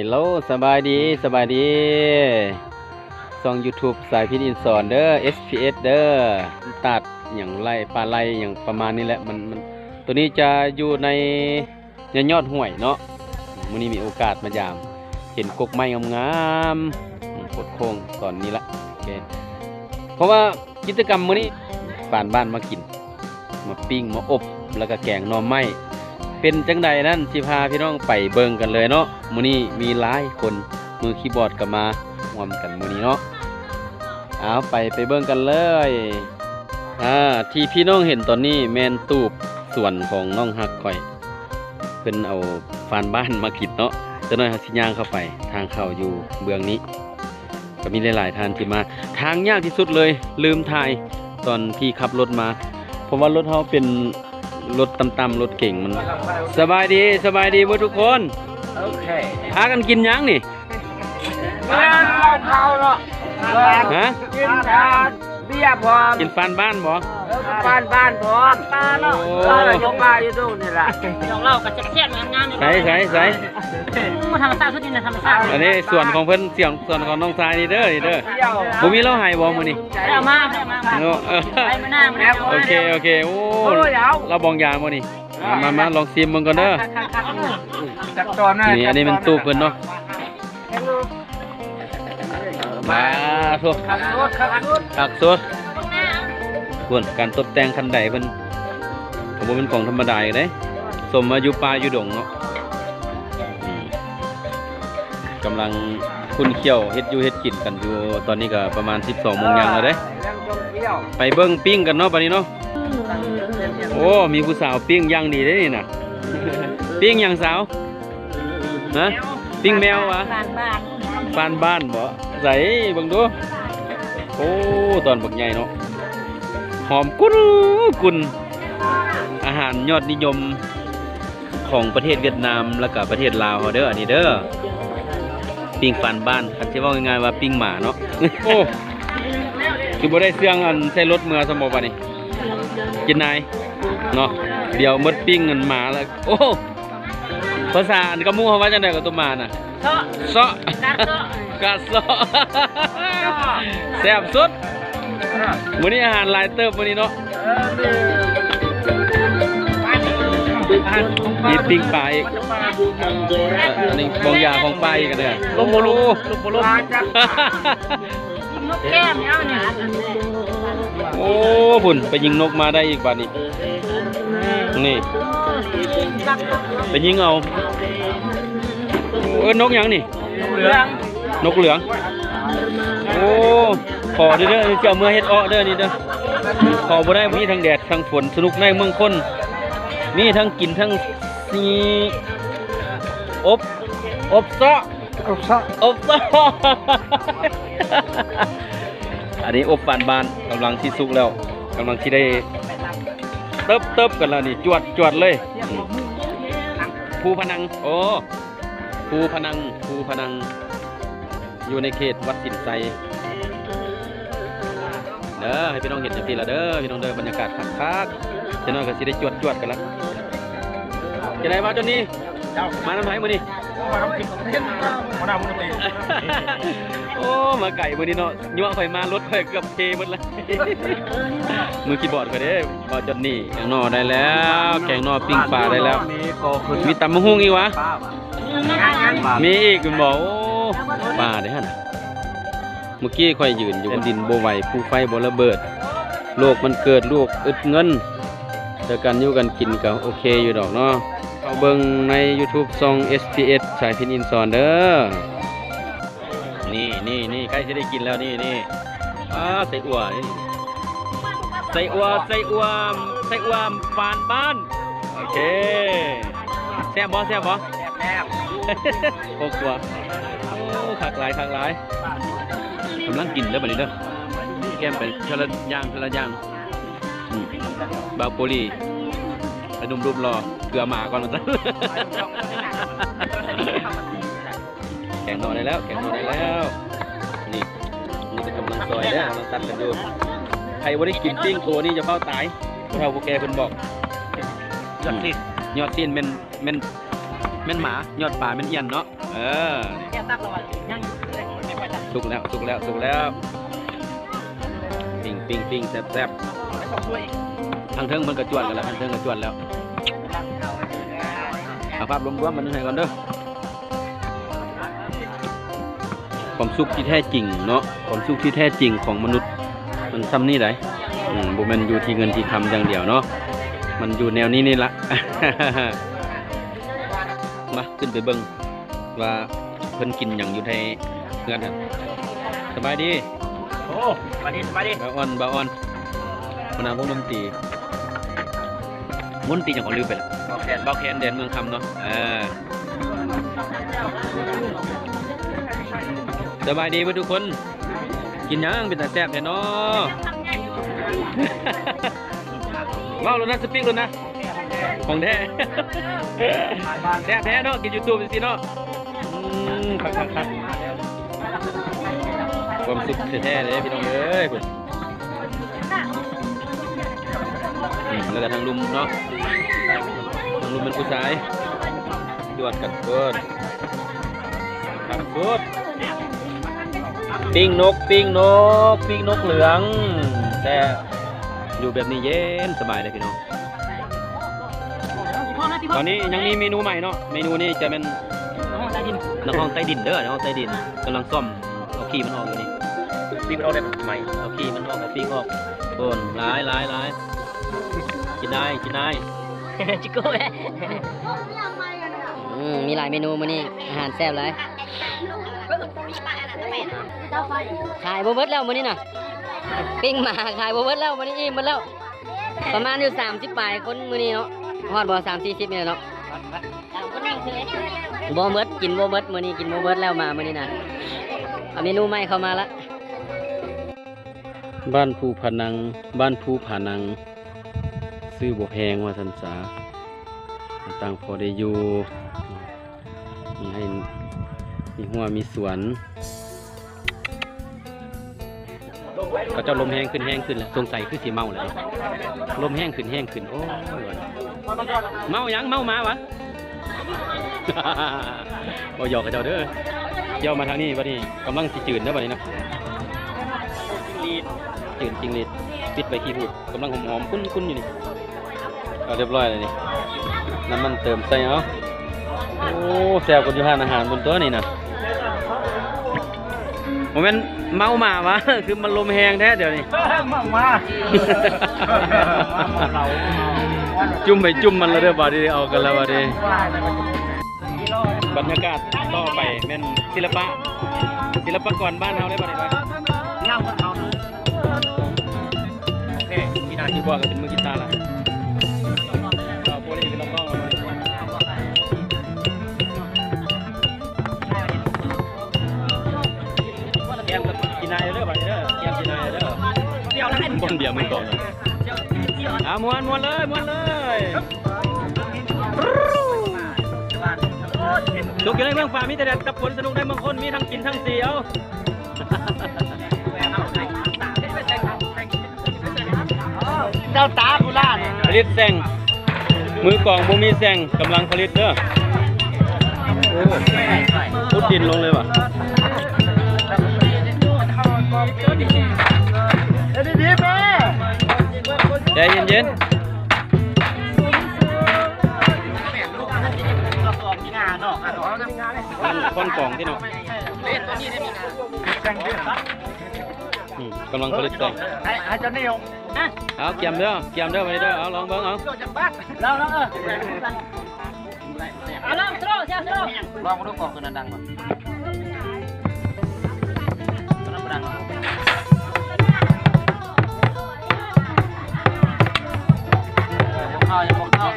ฮลโหลสบายดีสบายดีช่อง YouTube สายพินอินสอนเด้อ SPS เด้อตัดอย่างไรปลาไหลอย่างประมาณนี้แหละมันมันตัวนี้จะอยู่ในยยอดห้วยเนาะมื้อนี้มีโอกาสมายาม เห็นกกไม้งามๆกดโค้งตอนนี้ละโอเคเพราะว่ากิจกรรมมื้อนี้ปานบ้านมากิน มาปิ้งมาอบแล้วก็แกงหน่อไม้ เป็นจังใดนั่นสิพาพี่น้องไปเบิ่งกันเลยเนาะมื้อนี้มีหลายคนมือคีย์บอร์ดก็มาร่วมกันมื้อนี้เนาะเอาไปไปเบิ่งกันเลยอ่าที่พี่น้องเห็นตอนนี้แมนตูบส่วนของน้องฮักข่อยเพิ่นเอาฟานบ้านมากินเนาะจะน้อยฮัสิย่างเข้าไปทางเข้าอยู่เบื้องนี้ ก็มีหลายๆท่านที่มา ทางยากที่สุดเลยลืมถ่ายตอนที่ขับรถมา เพราะว่ารถเฮาเป็น รถต่ำๆรถเก่งมัน สบายดีสบายดีเบ่ทุกคนโอเคพากันกินหยังนี่เบียร์เราเขาเนาะฮะกินทานเบียร์พร้อมกินฟานบ้านบ่ บ้านบ้านพร้อมปลาเนาะโอ้เออยกมาอยู่ตรงนี่แหละดอกเหล้ากับจะเทียบงามๆใส่ใส่ใส่มาธรรมชาติทุกทีนะธรรมชาติอันนี้ส่วนของเพิ่นเสียงส่วนของน้องชายนี่เด้อนี่เด้อเที่ยวบ่มีเหล้าให้บ่มื้อนี้ไม่เอามาไม่เอามาเนาะเออไปมาหน้ามาหน้าโอเคโอเคโอ้เราบองยางบ่นี่มามามาลองชิมมันก่อนเด้อจับตอนนะนี่อันนี้เป็นตู้เพิ่นเนาะมาทุกขับรถขับรถผักสด ส่วนการตกแต่งคันใดเพิ่นก็บ่เป็นของธรรมดาอีกเด้สมมาอยู่ป่าอยู่ดงเนาะอืมกำลังคุ้นเคี่ยวเฮ็ดอยู่เฮ็ดกินกันอยู่ตอนนี้ก็ประมาณ 12โมงยังแล้วเด้ยังจงเที่ยวไปเบิ่งปิ้งกันเนาะบัดนี้เนาะโอ้มีผู้สาวปิ้งย่างดีเด้นี่น่ะปิ้งย่างสาวฮะปิ้งแมววะบ้านบ้านบ้านบ้านบ่ใส่เบิ่งดูโอ้ตอนบักใหญ่เนาะ หอมกุนกุนอาหารยอดนิยมของประเทศเวียดนามแล้วก็ประเทศลาวเขาเด้ออันนี้เด้อปิ้งฟานบ้านคันสิเว้าง่ายๆว่าปิ้งหมาเนาะโอ้คือบ่ได้เสื่องอันใส่รถเมื่อสมบ่บัดนี้กินนายเนาะเดี๋ยวมดปิ้งกันหมาแล้วโอ้ภาษาอันกะมูเขาว่าจังได๋กับตัวหมาน่ะเซาะเซาะกัดเซาะกาซอแซ่บสุด มื้อนี้อาหารหลายเติบมื้อนี้เนาะมีปิ้งปลาอีกเอ่ออันนี้บองยาของปลาอีกกันเด้อลมบ่รู้ลมบ่รู้ยิงนกแก้มเนี่ยเนี่ยโอ้พุ่นไปยิงนกมาได้อีกบัดนี้นี่ไปยิงเอาเออนกหยังนี่เหลืองนกเหลืองโอ้ ขอเด้อเด้อเจ้าเมื่อเฮ็ดอ้อเด้อนี่เด้อขอบ่ได้มีทั้งแดดทั้งฝนสนุกในเมืองคน มีทั้งกินทั้งสีอบอบซะอบซะอบซะอันนี้อบปานบานกำลังที่สุกแล้วกำลังที่ได้เติบเติบกันแล้วนี่จวดจวดเลยภูพนังโอ้ภูพนังภูพนังอยู่ในเขตวัดสินไซ เด้อให้พี่น้องเห็นจังซี่ละเด้อพี่น้องเด้อบรรยากาศคักๆจะน้อยก็สิได้จวดจวดกันละจะได้มาจนนี้มาน้ำไผ่มื้อนี้มาทำกินเห็นหัวหน้ามุนตีโอ้มาไก่มื้อนี้เนาะยั่วไฟมารถไฟเกือบเทหมดเลยมือคีย์บอร์ดก็ได้บอจนนี่แกงนอได้แล้ว แกงนอปิ้งปลาได้แล้วมีตำมะฮุ่งอีกวะมีอีกคุณบอกโอ้ปลาได้ฮะนะ เมื่อกี้ค่อยยืนอยู่บนดินโบไหวภูไฟบ่ระเบิด โลกมันเกิดลูกอึดเงินเจอกันอยู่กันกินก็โอเคอยู่ดอกเนาะเอาเบิ่งใน YouTube ซอง SPS สายพินอินสอนเด้อ นี่นี่นี่ใครจะได้กินแล้วนี่นี่อ้าใส่อัวนี่ใส่อัวใส่อัวใส่อัวฟานบ้าน โอเคแซ่บบ่แซ่บบ่แซ่บหกตัวโอ้ขักหลายขักหลาย กำลังกินเด้อบัดนี้เด้อแก้มไปชละย่างชละย่างอืมบาโปลีไปดุมรูปรอเกลือหมาก่อนนะจ๊ะแกงนอนได้แล้วแกงนอนได้แล้ว นี่นี่จะกำลังซอยเด้อกำลังตัดกันอยู่ใครว่าได้กินปิ้งตัวนี้จะเฝ้าตายพวกเราพวกแกเพิ่นบอกจัดสิยอดซีนเป็นเป็นเป็นหมายอดป่าเป็นเอียนเนาะเอเออแค่ตักละวันยังไม่ค่อยตัก สุกแล้วสุกแล้วสุกแล้วปิ้งปิ้งปิ้งแซ่บแซ่บทางเทิงมันกระจวนกันแล้วทางเทิงกระจวนแล้วเอาภาพรวมๆมันให้ก่อนเด้อความสุขที่แท้จริงเนาะความสุขที่แท้จริงของมนุษย์มันซ้ำนี่ไดอืมบ่แม่นอยู่ที่เงินที่คำอย่างเดียวเนาะมันอยู่แนวนี้นี่ละมาขึ้นไปเบิ่งว่าเพิ่นกินหยังอยู่ในเฮือนนั่น สบายดีโอ้มาดิมาดิบาออนบาออนมานาวงดนตรีมนตรีอย่างของลืมไปแล้วโอเคเบาแคนแดนเมืองคำเนาะเออสบายดีเพื่อนทุกคน กินหยังเป็นแต่แซ่บแท้เนาะว้าวแล้วนะสปีกแล้วนะของแท้แซ่บแท้เนาะกินยูทูบสิเนาะอืมคักคักคัก ความสุขแท้ๆเลยพี่น้องเอ้ยพุ่นนี่แล้วก็ทางลุมเนาะทางลุมเป็นผู้ชายดวดกันเกินขับสุดปิ้งนกปิ้งนกปิ้งนกเหลือง แต่อยู่แบบนี้เย็นสบายเลยพี่น้องพ่อนะที่พ่ตออนนี้ยังมีเมนูใหม่เนาะเมนูนี้จะเป็นห้องใต้ดินน้ำห้องใต้ดินเด้อน้ำห้องใต้ดินกำลังซ่อมเอาขี้มันออกอยู่นี่ พี่เราได้ใหม่เอาขี้มันออกเอาปีกออกโอนร้ายร้ายร้ายกินได้กินได้จิโก้แม่อืมมีหลายเมนูมื้อนี้อาหารแซ่บหลายขายบ่เบิดแล้วมื้อนี้น่ะปิ้งหมาขายบ่เบิดแล้วมื้อนี้อิ่มหมดแล้ว ประมาณอยู่30ปลายคนมื้อนี้เนาะฮอดบ่3 40นี่แหละเนาะบ่เบิดกินบ่เบิดมื้อนี้กินบ่เบิดแล้วมามื้อนี้น่ะเอาเมนูใหม่เข้ามาละ บ้านภูผานัง บ้านภูผานัง ซื้อบ่แพงว่าสันสาต่างพอได้อยู่มีให้มีหัวมีสวนก็เจ้าลมแห้งขึ้นแห้งขึ้นแล้วสงสัยคือสีเมาเลยลมแห้งขึ้นแห้งขึ้นโอ้เมายังเมามาวะบ่หยอกกับเจ้าเด้อเจ้ามาทางนี้บัดนี้กำลังสิจืดเด้อบัดนี้นะ จืดจริงเลยปิดไปขี้พูดกำลังหอมๆคุ้นๆอยู่นี่เอาเรียบร้อยเลยนี่น้ำมันเติมใส่เอาโอ้แซ่บกว่าอยู่ห้านอาหารบนตัวนี่นะโมเมนเมามาวะคือมันลมแหงแท้เดี๋ยวนี้มามาจุ่มไปจุ่มมันแล้วเด้อบาดีเอากันแล้วบาดีบรรยากาศต่อไปแม่นศิลปะศิลปากรบ้านเฮาได้บาดนี้ไป ที่ว่าก็เป็นมือกีตาร์ละเอาพวกนี้เป็นลำกล้องแกมกินนายเด้อบาดนี้เด้อแกมกินนายเด้อเดี๋ยวแล้วให้บนเบียร์มึงก่อนอะม้วนม้วนเลยม้วนเลยสุกอยู่ในเมืองฟ้ามีแต่แดดกับฝนสนุกในเมืองคนมีทั้งกินทั้งเสียว เจ้าตากูล่าเนี่ยผลิตแซงมือกล่องบูมีแซงกำลังผลิตเด้อโอ้พุดดินลงเลยว่ะเอ็ดดี้แม่ใจเย็นเราสอบที่งานเนาะอะเนาะทำงานเลยๆมันค้อนกล่องที่เนาะ อดอืมกำลังผลิตแซงให้ให้เจ้านี่ยงนะเอาเกียมเด้อเกียมเด้อไปเด้อเอาลองเบิ่งเอาเราเราเออเอาลองโตรเจ้าโตรลองมาดูกล่องตัวนั้นดังป่ะตัวนั้นดังเข้ายังเข้า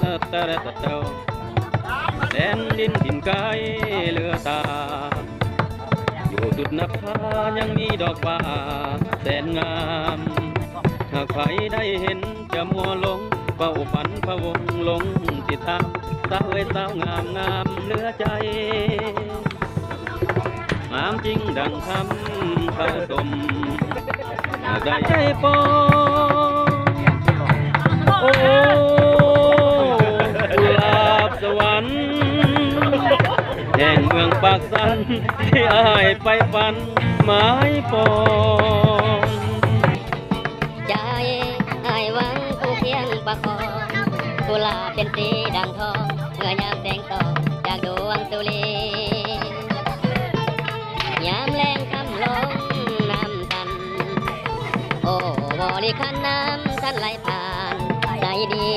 เออเตอเตอเตอเตอ แดนดินดินไกลเรือตา อยู่จุดนับพายังมีดอกว่าแสนงาม หากใครได้เห็นจะมัวลงเฝ้าฝันพะวงลงติดตามสาวเอ้สาวงามงามเหลือใจ งามจริงดังคำผสมหากได้ใจปอง แห่งเมืองปากสันที่อายไปปันไม้ปองใจอายหวังคงเพียงประคองกุลาเป็นสีดังทองเมื่อยามแสงตองจากดวงสุรียามแรงคำลงน้ำตัน โอ้บริคันน้ำท่านไหลผ่านใจดี